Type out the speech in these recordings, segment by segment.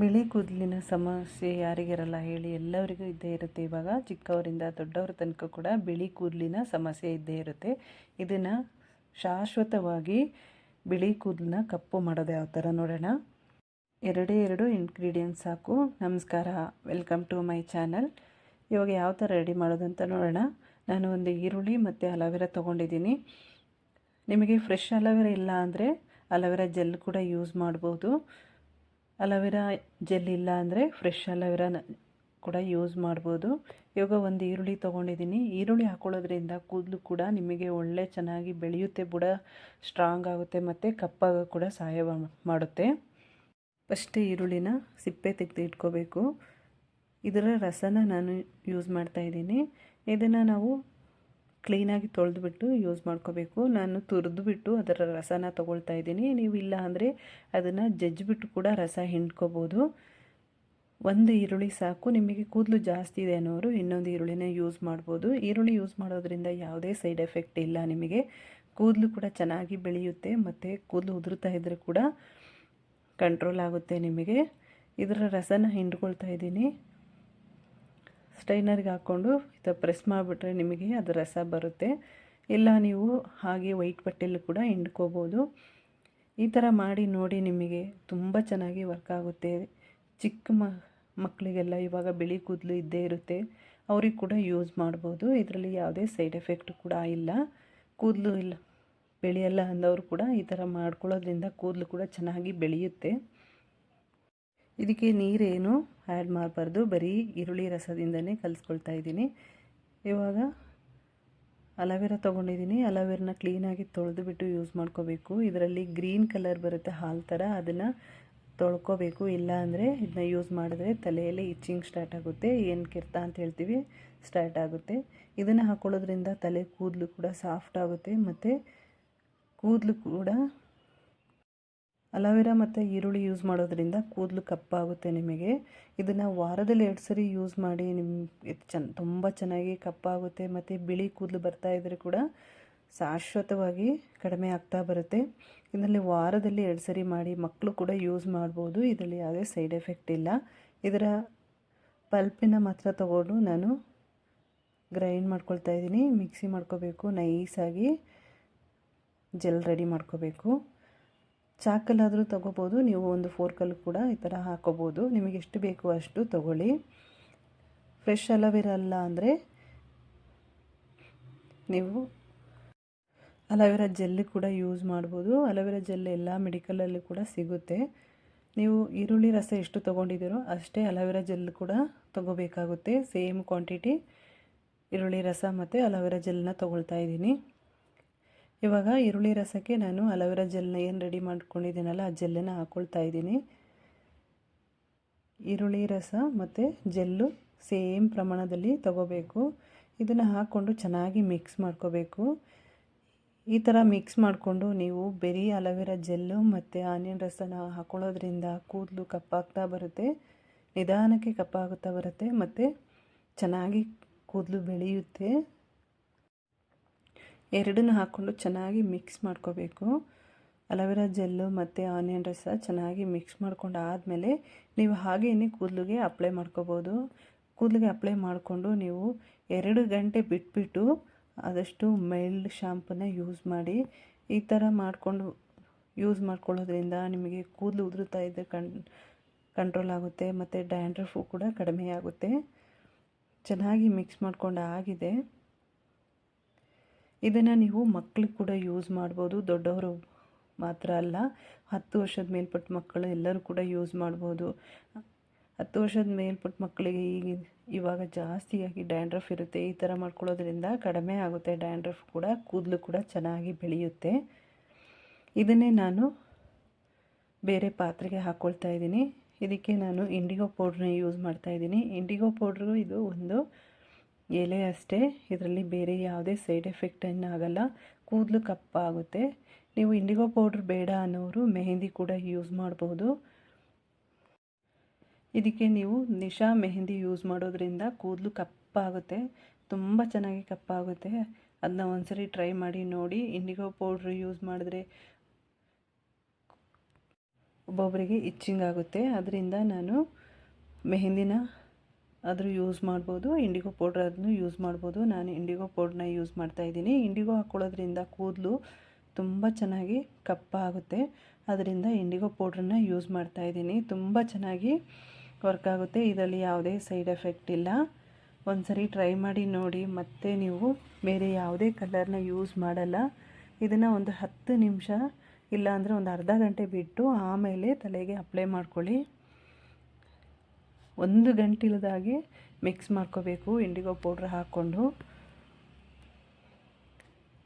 ಬಿಳಿ ಕೂದಲಿನ ಸಮಸ್ಯೆ ಯಾರಿಗಿರಲ್ಲ ಹೇಳಿ ಎಲ್ಲರಿಗೂ ಇದ್ದೇ ಇರುತ್ತೆ. ಇವಾಗ ಚಿಕ್ಕವರಿಂದ ದೊಡ್ಡವರ ತನಕ ಕೂಡ ಬಿಳಿ ಕೂದಲಿನ ಸಮಸ್ಯೆ ಇದ್ದೇ ಇರುತ್ತೆ. ಇದನ್ನು ಶಾಶ್ವತವಾಗಿ ಬಿಳಿ ಕೂದಲನ್ನ ಕಪ್ಪು ಮಾಡೋದು ಯಾವ ಥರ ನೋಡೋಣ. ಎರಡೇ ಎರಡು ಇಂಗ್ರೀಡಿಯೆಂಟ್ಸ್ ಸಾಕು. ನಮಸ್ಕಾರ. ವೆಲ್ಕಮ್ ಟು ಮೈ ಚಾನಲ್ ಇವಾಗ ಯಾವ ಥರ ರೆಡಿ ಮಾಡೋದು ಅಂತ ನೋಡೋಣ. ನಾನು ಒಂದು ಈರುಳ್ಳಿ ಮತ್ತು ಅಲೋವೆರಾ ತೊಗೊಂಡಿದ್ದೀನಿ. ನಿಮಗೆ ಫ್ರೆಶ್ ಅಲೋವೆರಾ ಇಲ್ಲ ಅಂದರೆ ಅಲವೆರ ಜೆಲ್ ಕೂಡ ಯೂಸ್ ಮಾಡ್ಬೋದು. ಅಲೋವೆರಾ ಜೆಲ್ ಇಲ್ಲ ಅಂದರೆ ಫ್ರೆಶ್ ಅಲೋವೆರಾನ ಕೂಡ ಯೂಸ್ ಮಾಡ್ಬೋದು. ಇವಾಗ ಒಂದು ಈರುಳ್ಳಿ ತೊಗೊಂಡಿದ್ದೀನಿ ಈರುಳ್ಳಿ ಹಾಕೊಳ್ಳೋದ್ರಿಂದ ಕೂದಲು ಕೂಡ ನಿಮಗೆ ಒಳ್ಳೆ ಚೆನ್ನಾಗಿ ಬೆಳೆಯುತ್ತೆ ಬುಡ ಸ್ಟ್ರಾಂಗ್ ಆಗುತ್ತೆ ಮತ್ತು ಕಪ್ಪಾಗ ಕೂಡ ಸಹಾಯ ಮಾಡುತ್ತೆ. ಫಸ್ಟ್ ಈರುಳ್ಳಿನ ಸಿಪ್ಪೆ ತೆಗೆದು ಇಟ್ಕೋಬೇಕು. ಇದರ ರಸನ ನಾನು ಯೂಸ್ ಮಾಡ್ತಾಯಿದ್ದೀನಿ ಇದನ್ನು ನಾವು ಕ್ಲೀನಾಗಿ ತೊಳೆದುಬಿಟ್ಟು ಯೂಸ್ ಮಾಡ್ಕೋಬೇಕು. ನಾನು ತುರಿದ್ಬಿಟ್ಟು ಅದರ ರಸನ ತೊಗೊಳ್ತಾ ಇದ್ದೀನಿ. ನೀವು ಇಲ್ಲ ಅಂದರೆ ಅದನ್ನು ಜಜ್ಜಿಬಿಟ್ಟು ಕೂಡ ರಸ ಹಿಂಡ್ಕೋಬೋದು. ಒಂದು ಈರುಳ್ಳಿ ಸಾಕು. ನಿಮಗೆ ಕೂದಲು ಜಾಸ್ತಿ ಇದೆ ಅನ್ನೋರು ಇನ್ನೊಂದು ಈರುಳ್ಳಿನ ಯೂಸ್ ಮಾಡ್ಬೋದು. ಈರುಳ್ಳಿ ಯೂಸ್ ಮಾಡೋದ್ರಿಂದ ಯಾವುದೇ ಸೈಡ್ ಎಫೆಕ್ಟ್ ಇಲ್ಲ ನಿಮಗೆ. ಕೂದಲು ಕೂಡ ಚೆನ್ನಾಗಿ ಬೆಳೆಯುತ್ತೆ ಮತ್ತು ಕೂದಲು ಉದುರುತ್ತಾ ಇದ್ದರೆ ಕೂಡ ಕಂಟ್ರೋಲ್ ಆಗುತ್ತೆ ನಿಮಗೆ. ಇದರ ರಸನ ಹಿಂಡ್ಕೊಳ್ತಾ ಇದ್ದೀನಿ. ಸ್ಟೈನರ್ಗೆ ಹಾಕ್ಕೊಂಡು ಈ ಪ್ರೆಸ್ ಮಾಡಿಬಿಟ್ರೆ ನಿಮಗೆ ಅದು ರಸ ಬರುತ್ತೆ. ಇಲ್ಲ, ನೀವು ಹಾಗೆ ವೈಟ್ ಬಟ್ಟೆಲ್ಲೂ ಕೂಡ ಹಿಂಡ್ಕೋಬೋದು. ಈ ಥರ ಮಾಡಿ ನೋಡಿ ನಿಮಗೆ ತುಂಬ ಚೆನ್ನಾಗಿ ವರ್ಕ್ ಆಗುತ್ತೆ. ಚಿಕ್ಕ ಮಕ್ಕಳಿಗೆಲ್ಲ ಇವಾಗ ಬಿಳಿ ಕೂದಲು ಇದ್ದೇ ಇರುತ್ತೆ. ಅವ್ರಿಗೆ ಕೂಡ ಯೂಸ್ ಮಾಡ್ಬೋದು. ಇದರಲ್ಲಿ ಯಾವುದೇ ಸೈಡ್ ಎಫೆಕ್ಟ್ ಕೂಡ ಇಲ್ಲ. ಕೂದಲು ಇಲ್ಲ, ಬೆಳೆಯಲ್ಲ ಅಂದವರು ಕೂಡ ಈ ಥರ ಮಾಡ್ಕೊಳ್ಳೋದ್ರಿಂದ ಕೂದಲು ಕೂಡ ಚೆನ್ನಾಗಿ ಬೆಳೆಯುತ್ತೆ. ಇದಕ್ಕೆ ನೀರೇನು ಆ್ಯಡ್ ಮಾಡಬಾರ್ದು. ಬರೀ ಈರುಳ್ಳಿ ರಸದಿಂದನೇ ಕಲಿಸ್ಕೊಳ್ತಾ ಇದ್ದೀನಿ. ಇವಾಗ ಅಲೋವೆರಾ ತೊಗೊಂಡಿದ್ದೀನಿ. ಅಲೋವೆರನ ಕ್ಲೀನಾಗಿ ತೊಳೆದು ಬಿಟ್ಟು ಯೂಸ್ ಮಾಡ್ಕೋಬೇಕು. ಇದರಲ್ಲಿ ಗ್ರೀನ್ ಕಲರ್ ಬರುತ್ತೆ ಹಾಲು ಥರ ಅದನ್ನು ತೊಳ್ಕೋಬೇಕು. ಇಲ್ಲ ಅಂದರೆ ಇದನ್ನ ಯೂಸ್ ಮಾಡಿದ್ರೆ ತಲೆಯಲ್ಲಿ ಇಚ್ಚಿಂಗ್ ಸ್ಟಾರ್ಟ್ ಆಗುತ್ತೆ. ಏನು ಕೆರ್ತ ಅಂತ ಹೇಳ್ತೀವಿ ಸ್ಟಾರ್ಟ್ ಆಗುತ್ತೆ. ಇದನ್ನು ಹಾಕ್ಕೊಳ್ಳೋದ್ರಿಂದ ತಲೆ ಕೂದಲು ಕೂಡ ಸಾಫ್ಟ್ ಆಗುತ್ತೆ. ಮತ್ತು ಕೂದಲು ಕೂಡ ಅಲೋವೆರಾ ಮತ್ತು ಈರುಳ್ಳಿ ಯೂಸ್ ಮಾಡೋದ್ರಿಂದ ಕೂದಲು ಕಪ್ಪಾಗುತ್ತೆ ನಿಮಗೆ. ಇದನ್ನು ವಾರದಲ್ಲಿ ಎರಡು ಸರಿ ಯೂಸ್ ಮಾಡಿ ನಿಮಗೆ ಚೆನ್ನ ತುಂಬ ಚೆನ್ನಾಗಿ ಕಪ್ಪಾಗುತ್ತೆ ಮತ್ತು ಬಿಳಿ ಕೂದಲು ಬರ್ತಾ ಇದ್ದರೆ ಕೂಡ ಶಾಶ್ವತವಾಗಿ ಕಡಿಮೆ ಆಗ್ತಾ ಬರುತ್ತೆ. ಇದರಲ್ಲಿ ವಾರದಲ್ಲಿ ಎರಡು ಸರಿ ಮಾಡಿ ಮಕ್ಕಳು ಕೂಡ ಯೂಸ್ ಮಾಡ್ಬೋದು. ಇದರಲ್ಲಿ ಯಾವುದೇ ಸೈಡ್ ಎಫೆಕ್ಟ್ ಇಲ್ಲ. ಇದರ ಪಲ್ಪಿನ ಮಾತ್ರ ತಗೊಂಡು ನಾನು ಗ್ರೈಂಡ್ ಮಾಡ್ಕೊಳ್ತಾ ಇದ್ದೀನಿ. ಮಿಕ್ಸಿ ಮಾಡ್ಕೋಬೇಕು ನೈಸಾಗಿ ಜೆಲ್ ರೆಡಿ ಮಾಡ್ಕೋಬೇಕು. ಚಾಕಲ್ಲಾದರೂ ತೊಗೋಬೋದು, ನೀವು ಒಂದು ಫೋರ್ಕಲ್ಲಿ ಕೂಡ ಈ ಥರ ಹಾಕೋಬೋದು. ನಿಮಗೆ ಎಷ್ಟು ಬೇಕು ಅಷ್ಟು ತೊಗೊಳ್ಳಿ. ಫ್ರೆಶ್ ಅಲೋವೆರಾ ಅಲ್ಲ ಅಂದರೆ ನೀವು ಅಲೋವೆರಾ ಜೆಲ್ ಕೂಡ ಯೂಸ್ ಮಾಡ್ಬೋದು. ಅಲೋವೆರಾ ಜೆಲ್ ಎಲ್ಲ ಮೆಡಿಕಲಲ್ಲಿ ಕೂಡ ಸಿಗುತ್ತೆ. ನೀವು ಈರುಳ್ಳಿ ರಸ ಎಷ್ಟು ತೊಗೊಂಡಿದ್ದೀರೋ ಅಷ್ಟೇ ಅಲೋವೆರಾ ಜೆಲ್ ಕೂಡ ತೊಗೋಬೇಕಾಗುತ್ತೆ. ಸೇಮ್ ಕ್ವಾಂಟಿಟಿ ಈರುಳ್ಳಿ ರಸ ಮತ್ತು ಅಲೋವೆರಾ ಜೆಲ್ನ ತೊಗೊಳ್ತಾ ಇದ್ದೀನಿ. ಇವಾಗ ಈರುಳ್ಳಿ ರಸಕ್ಕೆ ನಾನು ಅಲೋವೆರಾ ಜೆಲ್ನ ಏನು ರೆಡಿ ಮಾಡ್ಕೊಂಡಿದ್ದೀನಲ್ಲ, ಆ ಜೆಲ್ಲನ್ನು ಹಾಕ್ಕೊಳ್ತಾ ಇದ್ದೀನಿ. ಈರುಳ್ಳಿ ರಸ ಮತ್ತು ಜೆಲ್ಲು ಸೇಮ್ ಪ್ರಮಾಣದಲ್ಲಿ ತಗೋಬೇಕು. ಇದನ್ನು ಹಾಕ್ಕೊಂಡು ಚೆನ್ನಾಗಿ ಮಿಕ್ಸ್ ಮಾಡ್ಕೋಬೇಕು. ಈ ಥರ ಮಿಕ್ಸ್ ಮಾಡಿಕೊಂಡು ನೀವು ಬೆರಿ ಅಲೋವೆರಾ ಜೆಲ್ಲು ಮತ್ತು ಆನಿಯನ್ ರಸನ ಹಾಕ್ಕೊಳ್ಳೋದ್ರಿಂದ ಕೂದಲು ಕಪ್ಪಾಗ್ತಾ ಬರುತ್ತೆ, ನಿಧಾನಕ್ಕೆ ಕಪ್ಪಾಗುತ್ತಾ ಬರುತ್ತೆ ಮತ್ತು ಚೆನ್ನಾಗಿ ಕೂದಲು ಬೆಳೆಯುತ್ತೆ. ಎರಡನ್ನೂ ಹಾಕ್ಕೊಂಡು ಚೆನ್ನಾಗಿ ಮಿಕ್ಸ್ ಮಾಡ್ಕೋಬೇಕು. ಅಲೋವೆರಾ ಜೆಲ್ಲು ಮತ್ತು ಆನಿಯನ್ ರಸ ಚೆನ್ನಾಗಿ ಮಿಕ್ಸ್ ಮಾಡ್ಕೊಂಡು ಆದಮೇಲೆ ನೀವು ಹಾಗೇನೆ ಕೂದಲಿಗೆ ಅಪ್ಲೈ ಮಾಡ್ಕೋಬೋದು. ಕೂದಲಿಗೆ ಅಪ್ಲೈ ಮಾಡಿಕೊಂಡು ನೀವು ಎರಡು ಗಂಟೆ ಬಿಟ್ಬಿಟ್ಟು ಆದಷ್ಟು ಮೈಲ್ಡ್ ಶ್ಯಾಂಪನ್ನ ಯೂಸ್ ಮಾಡಿ. ಈ ಥರ ಮಾಡಿಕೊಂಡು ಯೂಸ್ ಮಾಡ್ಕೊಳ್ಳೋದ್ರಿಂದ ನಿಮಗೆ ಕೂದಲು ಉದುರುತ್ತಾ ಇದ್ದರೆ ಕಣ್, ಕಂಟ್ರೋಲ್ ಆಗುತ್ತೆ ಮತ್ತು ಡ್ಯಾಂಡ್ರಫು ಕೂಡ ಕಡಿಮೆ ಆಗುತ್ತೆ. ಚೆನ್ನಾಗಿ ಮಿಕ್ಸ್ ಮಾಡ್ಕೊಂಡು ಆಗಿದೆ. ಇದನ್ನು ನೀವು ಮಕ್ಕಳಿಗೆ ಕೂಡ ಯೂಸ್ ಮಾಡ್ಬೋದು. ದೊಡ್ಡವರು ಮಾತ್ರ ಅಲ್ಲ, ಹತ್ತು ವರ್ಷದ ಮೇಲ್ಪಟ್ಟ ಮಕ್ಕಳು ಎಲ್ಲರೂ ಕೂಡ ಯೂಸ್ ಮಾಡ್ಬೋದು. ಹತ್ತು ವರ್ಷದ ಮೇಲ್ಪಟ್ಟ ಮಕ್ಕಳಿಗೆ ಈಗ ಇವಾಗ ಜಾಸ್ತಿಯಾಗಿ ಡ್ಯಾಂಡ್ರಫ್ ಇರುತ್ತೆ. ಈ ಥರ ಮಾಡ್ಕೊಳ್ಳೋದ್ರಿಂದ ಕಡಿಮೆ ಆಗುತ್ತೆ. ಡ್ಯಾಂಡ್ರಫ್ ಕೂಡ, ಕೂದಲು ಕೂಡ ಚೆನ್ನಾಗಿ ಬೆಳೆಯುತ್ತೆ. ಇದನ್ನೇ ನಾನು ಬೇರೆ ಪಾತ್ರೆಗೆ ಹಾಕ್ಕೊಳ್ತಾ ಇದ್ದೀನಿ. ಇದಕ್ಕೆ ನಾನು ಇಂಡಿಗೋ ಪೌಡ್ರನ್ನ ಯೂಸ್ ಮಾಡ್ತಾ ಇದ್ದೀನಿ. ಇಂಡಿಗೋ ಪೌಡ್ರು ಇದು ಒಂದು ಎಲೆ ಅಷ್ಟೇ, ಇದರಲ್ಲಿ ಬೇರೆ ಯಾವುದೇ ಸೈಡ್ ಎಫೆಕ್ಟ್ ಆಗಲ್ಲ. ಕೂದಲು ಕಪ್ಪಾಗುತ್ತೆ ನೀವು ಇಂಡಿಗೋ ಪೌಡ್ರ್ ಬೇಡ ಅನ್ನೋರು ಮೆಹಂದಿ ಕೂಡ ಯೂಸ್ ಮಾಡ್ಬೋದು. ಇದಕ್ಕೆ ನೀವು ನಿಶಾ ಮೆಹಂದಿ ಯೂಸ್ ಮಾಡೋದ್ರಿಂದ ಕೂದಲು ಕಪ್ಪಾಗುತ್ತೆ ತುಂಬ ಚೆನ್ನಾಗಿ ಕಪ್ಪಾಗುತ್ತೆ ಅದನ್ನ ಒಂದ್ಸರಿ ಟ್ರೈ ಮಾಡಿ ನೋಡಿ. ಇಂಡಿಗೋ ಪೌಡ್ರ್ ಯೂಸ್ ಮಾಡಿದ್ರೆ ಒಬ್ಬೊಬ್ಬರಿಗೆ ಇಚ್ಚಿಂಗ್ ಆಗುತ್ತೆ. ಅದರಿಂದ ನಾನು ಮೆಹಂದಿನ ಆದರೂ ಯೂಸ್ ಮಾಡ್ಬೋದು ಇಂಡಿಗೋ ಪೌಡ್ರ್ ಅದನ್ನು ಯೂಸ್ ಮಾಡ್ಬೋದು. ನಾನು ಇಂಡಿಗೋ ಪೌಡ್ರನ್ನ ಯೂಸ್ ಮಾಡ್ತಾ ಇದ್ದೀನಿ. ಇಂಡಿಗೋ ಹಾಕ್ಕೊಳ್ಳೋದ್ರಿಂದ ಕೂದಲು ತುಂಬ ಚೆನ್ನಾಗಿ ಕಪ್ಪಾಗುತ್ತೆ. ಅದರಿಂದ ಇಂಡಿಗೋ ಪೌಡ್ರನ್ನ ಯೂಸ್ ಮಾಡ್ತಾ ಇದ್ದೀನಿ. ತುಂಬ ಚೆನ್ನಾಗಿ ವರ್ಕ್ ಆಗುತ್ತೆ. ಇದರಲ್ಲಿ ಯಾವುದೇ ಸೈಡ್ ಎಫೆಕ್ಟ್ ಇಲ್ಲ. ಒಂದು ಸರಿ ಟ್ರೈ ಮಾಡಿ ನೋಡಿ, ಮತ್ತೆ ನೀವು ಬೇರೆ ಯಾವುದೇ ಕಲರ್ನ ಯೂಸ್ ಮಾಡಲ್ಲ. ಇದನ್ನು ಒಂದು ಹತ್ತು ನಿಮಿಷ ಇಲ್ಲಾಂದರೆ ಒಂದು ಅರ್ಧ ಗಂಟೆ ಬಿಟ್ಟು ಆಮೇಲೆ ತಲೆಗೆ ಅಪ್ಲೈ ಮಾಡ್ಕೊಳ್ಳಿ. ಒಂದು ಗಂಟಿಲ್ದಾಗೆ ಮಿಕ್ಸ್ ಮಾಡ್ಕೋಬೇಕು ಇಂಡಿಗೋ ಪೌಡ್ರ್ ಹಾಕ್ಕೊಂಡು.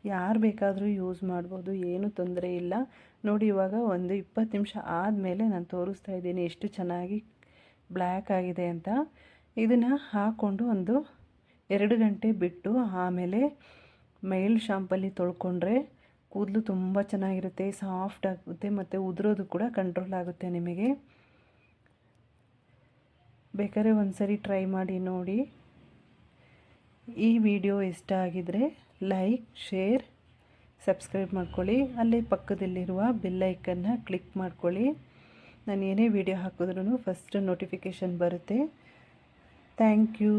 ಯಾರು ಬೇಕಾದರೂ ಯೂಸ್ ಮಾಡ್ಬೋದು, ಏನೂ ತೊಂದರೆ ಇಲ್ಲ. ನೋಡಿ ಇವಾಗ ಒಂದು ಇಪ್ಪತ್ತು ನಿಮಿಷ ಆದಮೇಲೆ ನಾನು ತೋರಿಸ್ತಾ ಇದ್ದೀನಿ ಎಷ್ಟು ಚೆನ್ನಾಗಿ ಬ್ಲ್ಯಾಕ್ ಆಗಿದೆ ಅಂತ. ಇದನ್ನು ಹಾಕ್ಕೊಂಡು ಒಂದು ಎರಡು ಗಂಟೆ ಬಿಟ್ಟು ಆಮೇಲೆ ಮೈಲ್ ಶಾಂಪಲ್ಲಿ ತೊಳ್ಕೊಂಡ್ರೆ ಕೂದಲು ತುಂಬ ಚೆನ್ನಾಗಿರುತ್ತೆ ಸಾಫ್ಟ್ ಆಗುತ್ತೆ, ಮತ್ತು ಉದುರೋದು ಕೂಡ ಕಂಟ್ರೋಲ್ ಆಗುತ್ತೆ ನಿಮಗೆ. ಬೇಕಾದ್ರೆ ಒಂದು ಸರಿ ಟ್ರೈ ಮಾಡಿ ನೋಡಿ. ಈ ವಿಡಿಯೋ ಇಷ್ಟ ಆಗಿದರೆ ಲೈಕ್ ಶೇರ್ ಸಬ್ಸ್ಕ್ರೈಬ್ ಮಾಡ್ಕೊಳ್ಳಿ. ಅಲ್ಲೇ ಪಕ್ಕದಲ್ಲಿರುವ ಬೆಲ್ಲೈಕನ್ನ ಕ್ಲಿಕ್ ಮಾಡ್ಕೊಳ್ಳಿ. ನಾನು ಏನೇ ವಿಡಿಯೋ ಹಾಕಿದ್ರೂ ಫಸ್ಟ್ ನೋಟಿಫಿಕೇಷನ್ ಬರುತ್ತೆ. Thank you